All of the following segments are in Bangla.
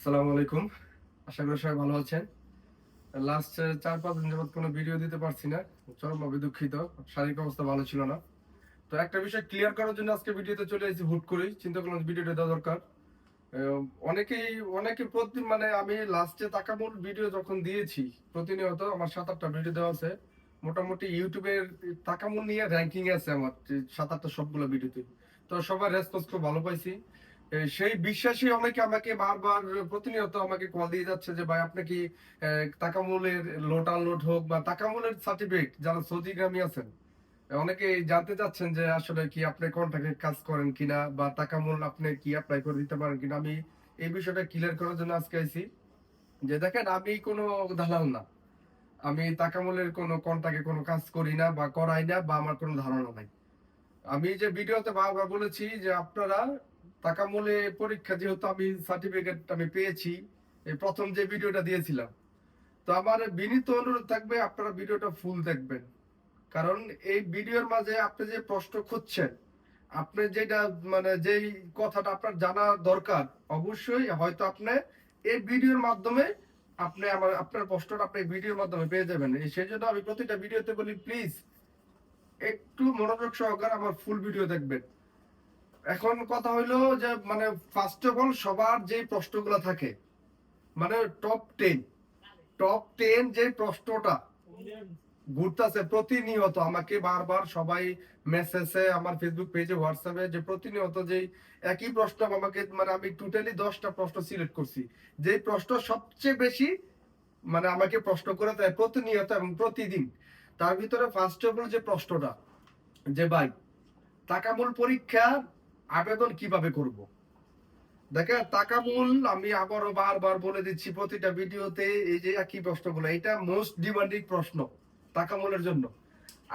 আসসালামু আলাইকুম। আশা করি সবাই ভালো আছেন। লাস্ট চার পাঁচ দিন যাবত কোনো ভিডিও দিতে পারছি না। দুঃখিত শারীরিক অবস্থা ভালো ছিল না। তো একটা বিষয় ক্লিয়ার করার জন্য আজকে ভিডিওতে চলে এসেছি হুট চিন্তা করলাম ভিডিওটা দেওয়া দরকার। অনেকেই, অনেকে প্রতি মানে আমি লাস্টে তাকামুল ভিডিও যখন দিয়েছি, প্রতিনিয়ত আমার সাত আটটা ভিডিও দেওয়া আছে। মোটামুটি ইউটিউবের তাকামুল নিয়ে র্যাঙ্কিং আছে আমার। সাত আটটা সবগুলো ভিডিওতে তো। সবার রেসপন্স খুব ভালো পাইছি। সেই বিশ্বাসী অনেকে আমাকে বারবার প্রতিনিয়ত আমাকে কল দিয়ে যাচ্ছে যে, ভাই, আপনি কি তাকামুলের লোড আনলোড হোক বা তাকামুলের সার্টিফিকেট যারা সৌদিগ্রামী আছেন অনেকে জানতে চাচ্ছেন যে, আসলে কি আপনি কন্ট্রাক্টের কাজ করেন কিনা বা তাকামুল আপনি কি অ্যাপ্লাই করে দিতে পারেন কিনা? আমি এই বিষয়টা ক্লিয়ার করার জন্য আজকে আইছি যে, দেখেন, আমি কোনো দালাল না। আমি তাকামুলের কোনো কন্ট্রাক্টে কোনো কাজ করি না বা করাই না বা আমার কোনো ধারণা নাই। আমি যে ভিডিওতে বারবার বলেছি যে, আপনারা তাকামূলে পরীক্ষা যেহেতু আমি সার্টিফিকেট আমি পেয়েছি, এই প্রথম যে ভিডিওটা দিয়েছিলাম। তো আমার বিনীত অনুরোধ থাকবে, আপনারা ভিডিওটা ফুল দেখবেন। কারণ এই ভিডিওর মাঝে আপনি যে প্রশ্ন খুঁজছেন, আপনি যেটা মানে যেই কথাটা আপনার জানা দরকার, অবশ্যই হয়তো আপনি এই ভিডিওর মাধ্যমে আপনি আমার, আপনার প্রশ্নটা আপনি ভিডিওর মাধ্যমে পেয়ে যাবেন। সেই জন্য আমি প্রতিটা ভিডিওতে বলি প্লিজ একটু মনোযোগ সহকারে আমার ফুল ভিডিও দেখবেন। এখন কথা হইল যে মানে ফার্স্ট অফ অল সবার যে প্রশ্নগুলো থাকে মানে টপ টেন টপ টেন যে প্রশ্নটা ঘুরতেছে প্রতিনিয়ত, আমাকে বারবার সবাই মেসেজে আমার ফেসবুক পেজে হোয়াটসঅ্যাপে যে প্রতিনিয়ত যে একই প্রশ্ন আমাকে মানে আমি টোটালি দশটা প্রশ্ন সিলেক্ট করছি। যে প্রশ্ন সবচেয়ে বেশি মানে আমাকে প্রশ্ন করে দেয় প্রতিনিয়ত এবং প্রতিদিন। তার ভিতরে ফার্স্ট অফ অল যে প্রশ্নটা, যে ভাই তাকামূল পরীক্ষা আবেদন কীভাবে করব? দেখেন তাকামূল আমি আবারও বারবার বলে দিচ্ছি প্রতিটা ভিডিওতে, এই যে একই প্রশ্নগুলো, এটা মোস্ট ডিমান্ডিং প্রশ্ন টাকা তাকামূলের জন্য।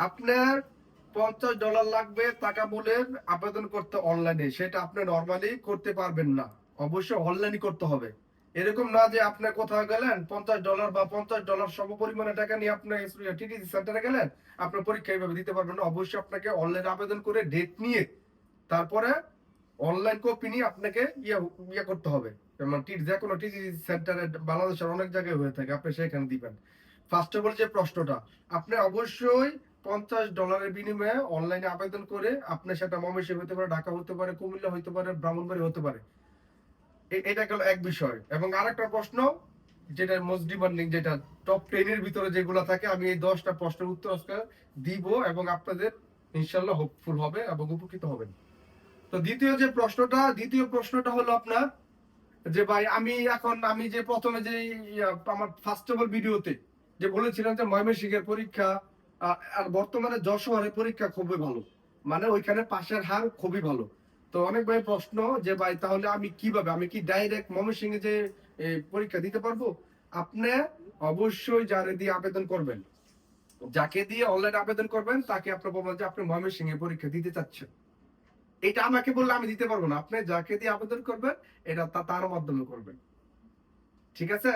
আপনার পঞ্চাশ ডলার লাগবে তাকামূলের আবেদন করতে অনলাইনে সেটা আপনি নর্মালি করতে পারবেন না। অবশ্যই অনলাইনে করতে হবে। এরকম না যে আপনি কোথাও গেলেন, পঞ্চাশ ডলার বা পঞ্চাশ ডলার সম পরিমাণে টাকা নিয়ে আপনি টিটিসি সেন্টারে গেলেন, আপনার পরীক্ষা এইভাবে দিতে পারবেন না। অবশ্যই আপনাকে অনলাইনে আবেদন করে ডেট নিয়ে তারপরে অনলাইন কপি নিয়ে আপনাকে ইয়ে ইয়ে করতে হবে। যে কোনো টিটিসি সেন্টারে বাংলাদেশের অনেক জায়গায় হয়ে থাকে, আপনি সেখানে দিবেন। ফার্স্ট অফ অল যে প্রশ্নটা, আপনি অবশ্যই পঞ্চাশ ডলারের বিনিময়ে অনলাইনে আবেদন করে আপনি সেটা ময়মনসিংহ হতে পারে, ঢাকা হতে পারে, কুমিল্লা হতে পারে, ব্রাহ্মণবাড়ি হতে পারে। এটা গেল এক বিষয়। এবং আরেকটা প্রশ্ন, যেটা মোস্ট ডিমান্ডিং যেটা টপ টেনের ভিতরে যেগুলো থাকে, আমি এই দশটা প্রশ্নের উত্তর আজকে দিব এবং আপনাদের ইনশাল্লাহ হোপফুল হবে এবং উপকৃত হবেন। তো দ্বিতীয় যে প্রশ্নটা, দ্বিতীয় প্রশ্নটা হলো আপনার যে ভাই, আমি এখন, আমি যে প্রথমে যে আমার ফার্স্ট অফ অল ভিডিওতে যে বলেছিলাম যে ময়মনসিংহের পরীক্ষা আর বর্তমানে যশোরের পরীক্ষা খুবই ভালো। মানে ওইখানে পাশের হার খুবই ভালো। তো অনেক ভাই প্রশ্ন যে ভাই, তাহলে আমি কীভাবে, আমি কি ডাইরেক্ট ময়মনসিংহে যে পরীক্ষা দিতে পারব? আপনি অবশ্যই যারে দিয়ে আবেদন করবেন, যাকে দিয়ে অনলাইন আবেদন করবেন, তাকে আপনার বলবেন যে আপনি ময়মনসিংহে পরীক্ষা দিতে চাচ্ছেন। এটা আমাকে বললে আমি দিতে পারব না। আপনি যাকে দিয়ে আবেদন করবেন, এটা তার মাধ্যমে করবেন। ঠিক আছে?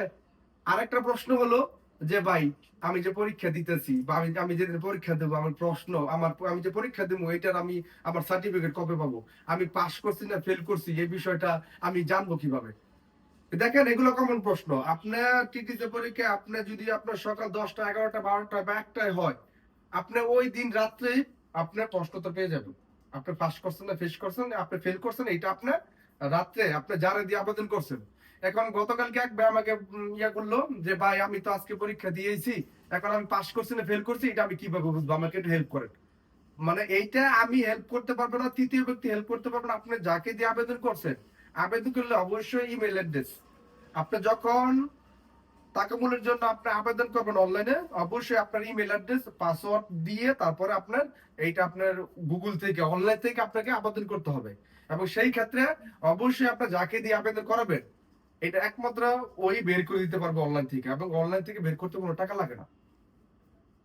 আরেকটা প্রশ্ন হলো যে, ভাই, আমি যে পরীক্ষা দিতেছি বা আমি যে পরীক্ষা দেবো, আমার প্রশ্ন, আমার আমি যে পরীক্ষা দেবো, এটার আমি আমার সার্টিফিকেট কবে পাবো? আমি পাস করছি না ফেল করছি? এই বিষয়টা আমি জানব কীভাবে? দেখেন, এগুলো কমন প্রশ্ন। আপনার টিটিসি পরীক্ষা, আপনি যদি আপনার সকাল দশটা, এগারোটা, বারোটা বা একটায় হয়, আপনি ওই দিন রাত্রে আপনার প্রশ্ন তো পেয়ে যাবেন। আপনি পাস করছেন না ফেস করছেন, আপনি ফেল করছেন এটা আপনার রাত্রে আপনি যারা দিয়ে আবেদন করছেন। এখন গতকালকে এক ভাই আমাকে ইয়া করল যে, ভাই, আমি তো আজকে পরীক্ষা দিয়েছি, এখন আমি পাস করছি না ফেল করছি, এটা আমি কীভাবে বুঝব? আমাকে একটু হেল্প করেন। মানে এইটা আমি হেল্প করতে পারব না, তৃতীয় ব্যক্তি হেল্প করতে পারব না, আপনি যাকে দিয়ে আবেদন করছেন, আবেদন করলে অবশ্যই ইমেল অ্যাড্রেস আপনি যখন তাকামূলের জন্য আপনি আবেদন করবেন অনলাইনে অবশ্যই আপনার ইমেল অ্যাড্রেস পাসওয়ার্ড দিয়ে তারপরে আপনার এইটা আপনার গুগল থেকে অনলাইন থেকে আপনাকে আবেদন করতে হবে। এবং সেই ক্ষেত্রে অবশ্যই আপনার যাকে দিয়ে আবেদন করাবেন, এটা একমাত্র ওই বের করে দিতে পারবে অনলাইন থেকে। এবং অনলাইন থেকে বের করতে কোনো টাকা লাগে না।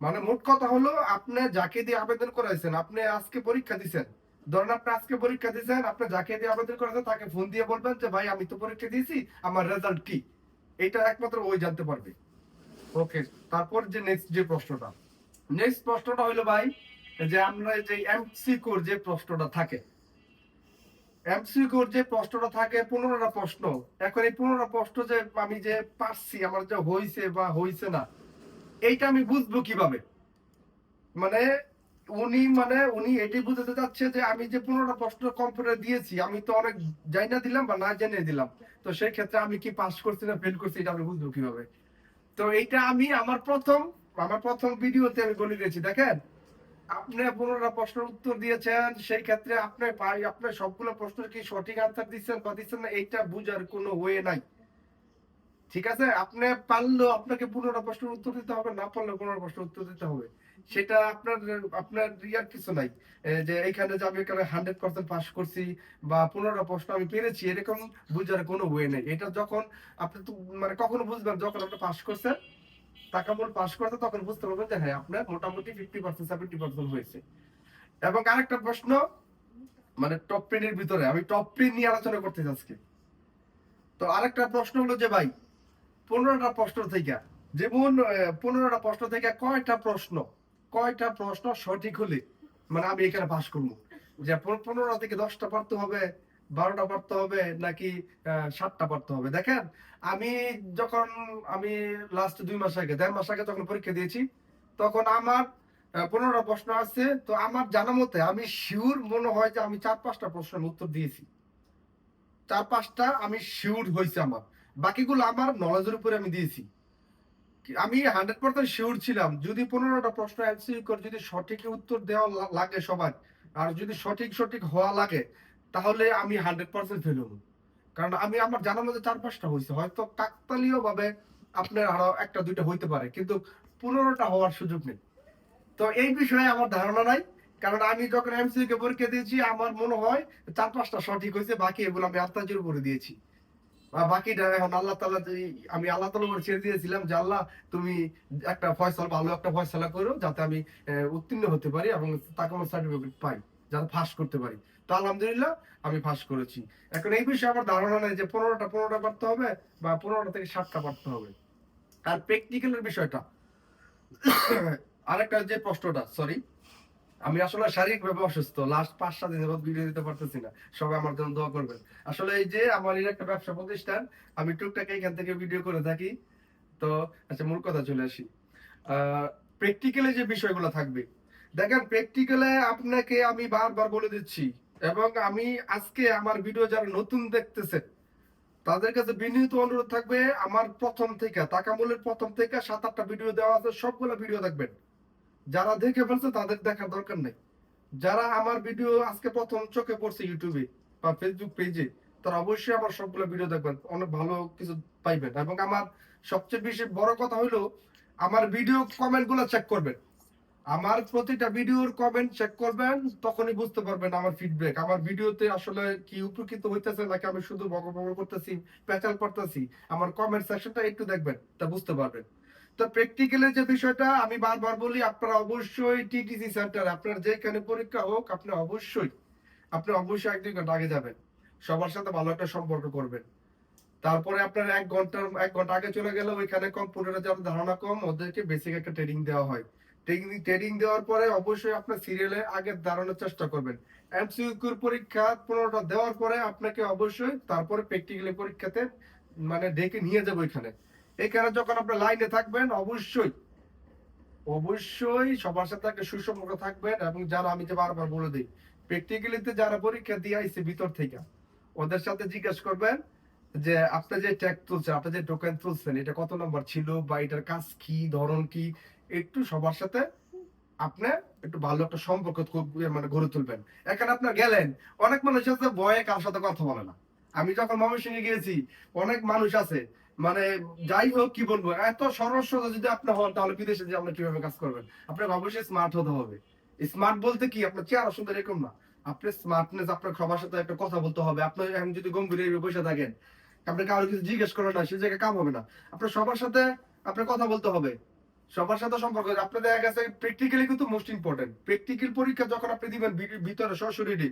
মানে মোট কথা হলো, আপনি যাকে দিয়ে আবেদন করাইছেন, আপনি আজকে পরীক্ষা দিছেন। ধরেন আপনি আজকে পরীক্ষা দিয়েছেন আপনি যাকে দিয়ে আবেদন করেছেন তাকে ফোন দিয়ে বলবেন যে, ভাই, আমি তো পরীক্ষা দিয়েছি, আমার রেজাল্ট কি? এটা একমাত্র ওই জানতে পারবে। ওকে তারপর যে নেক্সট যে প্রশ্নটা। নেক্সট প্রশ্নটা হলো ভাই, যে আমরা যে এমসিকিউর যে প্রশ্নটা থাকে এমসিকিউর যে প্রশ্নটা থাকে, পনেরোটা প্রশ্ন। এখন এই পনেরোটা প্রশ্ন যে আমি যে পারছি, আমার যে হইছে বা হইছে না, এইটা আমি বুঝব কীভাবে? মানে উনি মানে উনি এটি বুঝতে চাচ্ছে যে আমি যে পনেরোটা প্রশ্ন কম্পিউটার দিয়েছি, আমি তো অনেক জানি না দিলাম বা না জেনে দিলাম। তো সেই ক্ষেত্রে আমি কি পাস করছি না ফেল করছি এটা আমি বুঝব কীভাবে? তো এইটা আমি আমার প্রথম আমার প্রথম ভিডিওতে আমি বলে দিয়েছি, দেখেন। আপনি পনেরোটা প্রশ্নের উত্তর দিয়েছেন, সেই ক্ষেত্রে আপনি পাই আপনি সবগুলো প্রশ্নের কি সঠিক আনসার দিচ্ছেন বা দিচ্ছেন না, এইটা বুঝার কোনো ওয়ে নাই। ঠিক আছে? আপনি পারলেও আপনাকে পনেরোটা প্রশ্নের উত্তর দিতে হবে, না পারলেও পনেরো প্রশ্নের উত্তর দিতে হবে। সেটা আপনার আপনার ইয়ার কিছু নাই। যে এইখানে যে আমি এখানে হান্ড্রেড পার্সেন্ট পাস করছি বা পনেরোটা প্রশ্ন আমি পেরেছি, এরকম বুঝার কোনো ওয়ে নেই। এটা যখন আপনি তো মানে কখনো বুঝবেন, যখন আপনি পাস করছেন, টাকা পাস করতে তখন বুঝতে পারবেন যে হ্যাঁ আপনার মোটামুটি ফিফটি পার্সেন্ট সেভেন্টি পার্সেন্ট হয়েছে। এবং আরেকটা প্রশ্ন মানে টপ টেনের ভিতরে, আমি টপ টেন নিয়ে আলোচনা করতে আজকে। তো আরেকটা প্রশ্ন হলো যে ভাই, পনেরোটা প্রশ্ন থেকে, যেমন পনেরোটা প্রশ্ন থেকে কয়টা প্রশ্ন কয়টা প্রশ্ন সঠিক হলে? মানে আমি এখানে পাস করব। যে পন- পনেরো থেকে দশটা পারতে হবে, বারোটা পারতে হবে, নাকি সাতটা পারতে হবে? দেখেন, আমি যখন, আমি লাস্ট দুই মাস আগে, দেড় মাস আগে যখন পরীক্ষা দিয়েছি, তখন আমার পনেরোটা প্রশ্ন আছে। তো আমার জানা মতে আমি শিওর মনে হয় যে আমি চার পাঁচটা প্রশ্নের উত্তর দিয়েছি। চার পাঁচটা আমি শিওর হয়েছে আমার। বাকিগুলো আমার নলেজের উপরে আমি দিয়েছি। আমি হান্ড্রেড পার্সেন্ট শিওর ছিলাম, যদি পনেরোটা প্রশ্ন অ্যান্সার করে যদি সঠিক উত্তর দেওয়া লাগে সবার আর যদি সঠিক সঠিক হওয়া লাগে, তাহলে আমি হান্ড্রেড পার্সেন্ট ফেল কারণ আমি, আমার জানার মধ্যে চার পাঁচটা হয়েছে হয়তো কাকতালীয় ভাবে আপনার আরও একটা, দুইটা হইতে পারে, কিন্তু পনেরোটা হওয়ার সুযোগ নেই। তো এই বিষয়ে আমার ধারণা নাই, কারণ আমি যখন এমসিউ কে পরীক্ষা দিয়েছি, আমার মনে হয় চার পাঁচটা সঠিক হয়েছে বাকি এগুলো আমি আত্মাজির করে দিয়েছি। বাকিটা এখন আল্লাহ তালা আমি আল্লাহ তালা ছেড়ে দিয়েছিলাম যে, আল্লাহ, তুমি একটা ফয়সালা, ভালো একটা ফয়সালা করো যাতে আমি উত্তীর্ণ হতে পারি এবং তাকে আমার সার্টিফিকেট পাই, যাতে ফাঁস করতে পারি। তো আলহামদুলিল্লাহ, আমি ফাঁস করেছি। এখন এই বিষয়ে আমার ধারণা নেই যে, পনেরোটা পনেরোটা পারতে হবে বা পনেরোটা থেকে সাতটা পারতে হবে। আর প্র্যাকটিক্যালের বিষয়টা, আরেকটা যে প্রশ্নটা সরি আমি আসলে শারীরিকভাবে অসুস্থ। লাস্ট পাঁচ সাত দিন যাবত ভিডিও দিতে পারতেছি না। সবাই আমার জন্য দোয়া করবেন। আসলে এই যে আমার এর একটা ব্যবসা প্রতিষ্ঠান, আমি টুকটাক এখান থেকে ভিডিও করে থাকি। তো আচ্ছা মূল কথা চলে আসি। প্র্যাকটিক্যালে যে বিষয়গুলো থাকবে। দেখেন প্র্যাকটিক্যালে আপনাকে আমি বারবার বলে দিচ্ছি, এবং আমি আজকে আমার ভিডিও যারা নতুন দেখতেছে, তাদের কাছে বিনীত অনুরোধ থাকবে, আমার প্রথম থেকে তাকামূলের প্রথম থেকে সাত আটটা ভিডিও দেওয়া আছে, সবগুলো ভিডিও দেখবেন। যারা দেখে ফেলছে তাদের দেখার দরকার নেই। যারা আমার ভিডিও আজকে প্রথম চোখে পড়ছে ইউটিউবে বা ফেসবুক পেজে তারা অবশ্যই আমার সবগুলো ভিডিও দেখবেন। অনেক ভালো কিছু পাইবেন এবং আমার সবচেয়ে বেশি বড় কথা হলো, আমার ভিডিও কমেন্টগুলো চেক করবেন। আমার প্রতিটা ভিডিওর কমেন্ট চেক করবেন, তখনই বুঝতে পারবেন আমার ফিডব্যাক আমার ভিডিওতে আসলে কি উপকৃত হইতেছে নাকি আমি শুধু বক বক করতেছি পেঁচাল করতেছি, আমার কমেন্ট সেকশনটা একটু দেখবেন, তা বুঝতে পারবেন। তো প্র্যাকটিক্যালের যে বিষয়টা আমি বারবার বলি, আপনারা অবশ্যই টিটিসি সেন্টার আপনার যেখানে পরীক্ষা হোক, আপনি অবশ্যই আপনি অবশ্যই এক দুই ঘণ্টা আগে যাবেন। সবার সাথে ভালো একটা সম্পর্ক করবেন। তারপরে আপনার এক ঘণ্টা এক ঘণ্টা আগে চলে গেলে ওইখানে কম্পিউটারে যাদের ধারণা কম, ওদেরকে বেসিক একটা ট্রেনিং দেওয়া হয়। ট্রেনিং ট্রেনিং দেওয়ার পরে অবশ্যই আপনার সিরিয়ালে আগে দাঁড়ানোর চেষ্টা করবেন। এমসিকিউর পরীক্ষা পনেরোটা দেওয়ার পরে আপনাকে অবশ্যই তারপরে প্র্যাকটিক্যালি পরীক্ষাতে মানে ডেকে নিয়ে যাব এখানে এখানে যখন আপনার লাইনে থাকবেন, অবশ্যই অবশ্যই সবার সাথে একটা সুসম্পর্ক থাকবেন এবং যারা আমি যে বারবার বলে দিই প্র্যাকটিক্যালিতে যারা পরীক্ষা দিয়ে ভিতর থেকে, ওদের সাথে জিজ্ঞেস করবেন যে, আপনি যে ট্যাগ তুলছেন, আপনি যে টোকেন তুলছেন, এটা কত নম্বর ছিল বা এটার কাজ কি, ধরন কি? একটু সবার সাথে আপনি একটু ভালো একটা সম্পর্ক মানে গড়ে তুলবেন। এখানে আপনার গেলেন, অনেক মানুষ আছে, ভয়ে কার সাথে কথা বলে না। আমি যখন ময়মনসিংহে গিয়েছি, অনেক মানুষ আছে মানে যাই হোক, কি বলব? এত সরস যদি আপনি হন, তাহলে বিদেশে যে আপনি কীভাবে কাজ করবেন? আপনাকে অবশ্যই স্মার্ট হতে হবে। স্মার্ট বলতে কি? আপনার চেয়ার আসলে এরকম না। আপনি স্মার্টনেস আপনার সবার সাথে একটা কথা বলতে হবে। আপনি এখন যদি গম্ভীর বসে থাকেন আপনি কারও কিছু জিজ্ঞেস করেন না, সে জায়গায় কাম হবে না। আপনার সবার সাথে আপনার কথা বলতে হবে। সবার সাথে সম্পর্ক আপনার দেখা গেছে প্র্যাকটিক্যালি কিন্তু মোস্ট ইম্পর্টেন্ট প্র্যাকটিক্যাল পরীক্ষা যখন আপনি দিবেন ভিতরে সরাসরি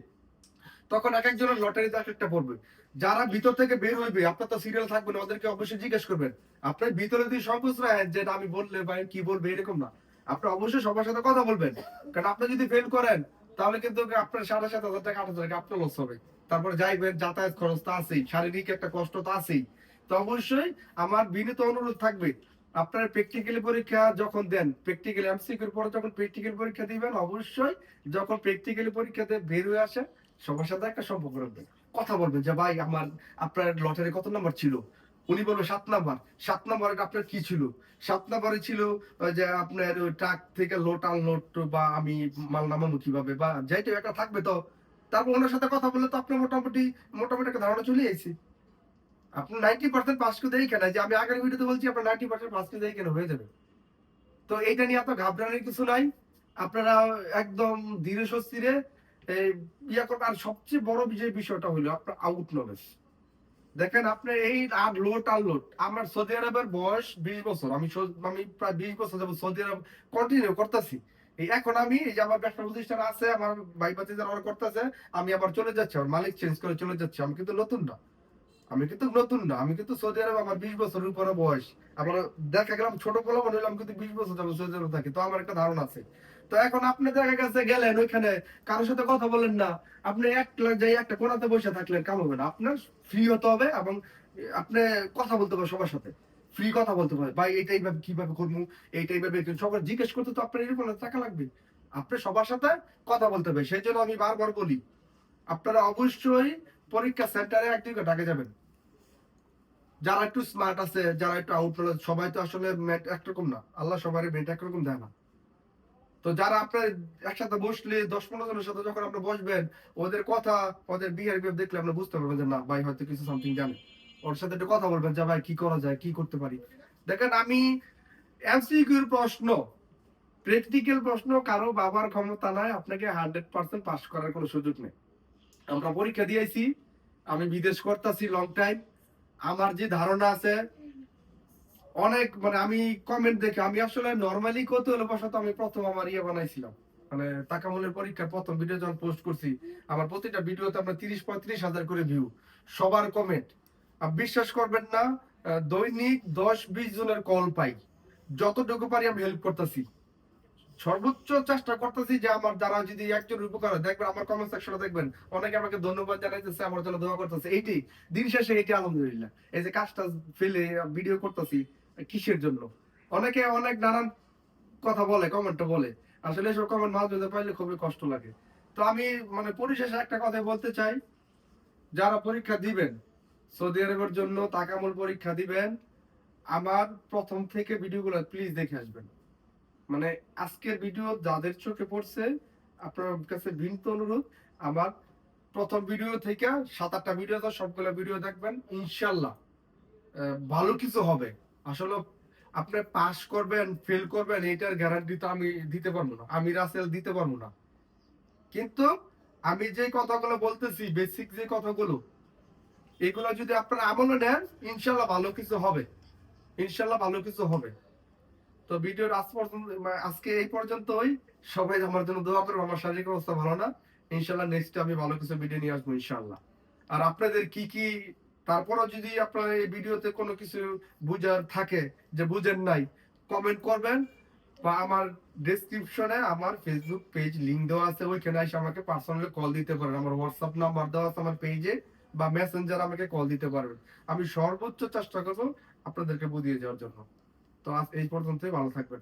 তখন এক একজনের লটারিতে এক একটা পড়বে। যারা ভিতর থেকে বের হইবে, আপনার তো সিরিয়াল থাকবে না, ওদেরকে অবশ্যই জিজ্ঞেস করবেন। আপনার ভিতরে যদি সংকোচ রাখেন যে আমি বললে বা কি বলবে, এরকম না। আপনি অবশ্যই সবার সাথে কথা বলবেন। কারণ আপনি যদি ফেল করেন, তাহলে কিন্তু আপনার সাড়ে সাত হাজার টাকা, আট হাজার টাকা আপনার লস হবে। তারপর যাইবেন, যাতায়াত খরচ তো আছেই, শারীরিক একটা কষ্ট তো আছেই। তো অবশ্যই আমার বিনীত অনুরোধ থাকবে, আপনার প্র্যাকটিক্যাল পরীক্ষা যখন দেন প্র্যাকটিক্যাল এমসিকিউর পরে যখন প্র্যাকটিক্যাল পরীক্ষা দিবেন, অবশ্যই যখন প্র্যাকটিক্যাল পরীক্ষাতে বের হয়ে আসে সবার সাথে একটা সম্পর্ক রাখবেন। কথা বলবেন যে, ভাই, আমার, আপনার লটারি কত নাম্বার ছিল? উনি বলল, সাত নাম্বার। সাত নাম্বারে আপনার কি ছিল? সাত নাম্বারে ছিল যে আপনার ওই ট্রাক থেকে লোট আনলোড বা আমি মাল নামানো কীভাবে বা যাইতে একটা থাকবে তো। তারপর ওনার সাথে কথা বললে তো আপনার মোটামুটি মোটামুটি একটা ধারণা চলে আইছি। আপনি নাইনটি পার্সেন্ট পাস করে দেয় কেন? যে আমি আগের ভিডিওতে বলছি, আপনার নাইনটি পার্সেন্ট পাস করে দেয় কেন? হয়ে যাবে। তো এইটা নিয়ে এত ঘাবড়ানোর কিছু নাই। আপনারা একদম ধীরে স্বস্তিরে সবচেয়ে বড় যে বিষয়টা আপনার আউট নলেজ দেখেন আপনার এই আর লোট আর লোট আমার সৌদি আরবের বয়স বিশ বছর। আমি আমি প্রায় বিশ বছর যাব সৌদি আরব কন্টিনিউ করতেছি। এখন আমি, এই যে আমার ব্যবসা প্রতিষ্ঠান আছে, আমার ভাই যারা করতেছে, আমি আবার চলে যাচ্ছি, আমার মালিক চেঞ্জ করে চলে যাচ্ছি। আমি কিন্তু নতুন না। আমি কিন্তু নতুন না। আমি কিন্তু সৌদি আরব আমার বিশ বছরের উপরে বয়স। আমার দেখা গেলাম ছোট পোলাপন হইলাম কিন্তু বিশ বছর যাব সৌদি আরব থাকি। তো আমার একটা ধারণা আছে। তো এখন আপনি দেখা গেছে গেলেন ওইখানে, কারোর সাথে কথা বলেন না। আপনি এক যাই একটা কোনাতে বসে থাকলেন, কাম হবে না। আপনার ফ্রি হতে হবে এবং আপনি কথা বলতে হবে সবার সাথে। ফ্রি কথা বলতে হবে। ভাই, এইটা এইভাবে কীভাবে করব? এইটা এইভাবে সবার জিজ্ঞেস করতে তো আপনার এরকম টাকা লাগবে। আপনি সবার সাথে কথা বলতে হবে। সেই জন্য আমি বারবার বলি, আপনারা অবশ্যই পরীক্ষা সেন্টারে এক দুই টাকা যাবেন। যারা একটু স্মার্ট আছে, যারা একটু আউট সবাই তো আসলে একরকম না। আল্লাহ সবারই মেট একরকম দেয় না। তো যারা আপনার একসাথে বসলে দশ পনেরো জনের সাথে যখন আপনি বসবেন, ওদের কথা, ওদের বিহেভিয়ার দেখলে আপনি বুঝতে পারবেন যে, না, ভাই, হয়তো কিছু সামথিং জানে। ওর সাথে একটু কথা বলবেন যে, ভাই, কি করা যায়, কি করতে পারি? দেখেন, আমি এমসিকিউর প্রশ্ন প্র্যাকটিক্যাল প্রশ্ন, কারও বাবার ক্ষমতা নাই, আপনাকে হান্ড্রেড পার্সেন্ট পাস করার কোনো সুযোগ নেই। আমরা পরীক্ষা দিয়েছি, আমি বিদেশ করতেছি লং টাইম আমার যে ধারণা আছে অনেক মানে আমি কমেন্ট দেখে, আমি আসলে নর্মালি কত হলো বসত আমি প্রথম আমার ইয়ে বানাইছিলাম। মানে তাকামলের পরীক্ষার প্রথম ভিডিও যখন পোস্ট করছি, আমার প্রতিটা ভিডিওতে আপনার তিরিশ পঁয়ত্রিশ হাজার করে ভিউ সবার কমেন্ট বিশ্বাস করবেন না দৈনিক দশ বিশ জনের কল পাই। যতটুকু পারি আমি হেল্প করতেছি। সর্বোচ্চ চেষ্টা করতেছি যে আমার দ্বারা যদি একজন উপকার হয়, দেখবেন আমার কমেন্ট সেকশনে দেখবেন, অনেকে আমাকে ধন্যবাদ জানাইতেছে, আমার জন্য দোয়া করতেছে। এইটি, দিন শেষে এটি আলহামদুলিল্লাহ। এই যে কাজটা ফেলে ভিডিও করতেছি কিসের জন্য? অনেকে অনেক নানান কথা বলে কমেন্টে বলে। আসলে এসব কমেন্ট মাঝে মাঝে পাইলে খুবই কষ্ট লাগে। তো আমি মানে পরিশেষে একটা কথা বলতে চাই। যারা পরীক্ষা দিবেন, সৌদি আরবের জন্য তাকামূল পরীক্ষা দিবেন, আমার প্রথম থেকে ভিডিওগুলো প্লিজ দেখে আসবেন। মানে আজকের ভিডিও যাদের চোখে পড়ছে, আপনার কাছে বিনীত অনুরোধ, আমার প্রথম ভিডিও থেকে সাত আটটা ভিডিও সবগুলো ভিডিও দেখবেন, ইনশাল্লাহ। ভালো কিছু হবে। আসলে আপনি পাস করবেন ফেল করবেন এটার গ্যারান্টি তো আমি দিতে পারব না। আমি রাসেল দিতে পারব না। কিন্তু আমি যে কথাগুলো বলতেছি বেসিক যে কথাগুলো, এগুলো যদি আপনারা আমলে নেন, ইনশাল্লাহ ভালো কিছু হবে। ইনশাল্লাহ ভালো কিছু হবে। তো ভিডিওর আজ পর্যন্ত মানে আজকে এই পর্যন্তই। সবাই আমার জন্য দোয়া করব আমার শারীরিক অবস্থা ভালো না। ইনশাল্লাহ নেক্সট আমি ভালো কিছু ভিডিও নিয়ে আসব, ইনশাল্লাহ। আর আপনাদের কি কি তারপরও যদি আপনার এই ভিডিওতে কোনো কিছু বুঝার থাকে যে বুঝেন নাই কমেন্ট করবেন বা আমার ডেসক্রিপশনে আমার ফেসবুক পেজ লিংক দেওয়া আছে, ওইখানে এসে আমাকে পার্সোনালি কল দিতে পারেন। আমার হোয়াটসঅ্যাপ নাম্বার দেওয়া আছে আমার পেজে বা মেসেঞ্জার আমাকে কল দিতে পারবেন। আমি সর্বোচ্চ চেষ্টা করব আপনাদেরকে বুঝিয়ে যাওয়ার জন্য। তো আজ এই পর্যন্তই, ভালো থাকবেন।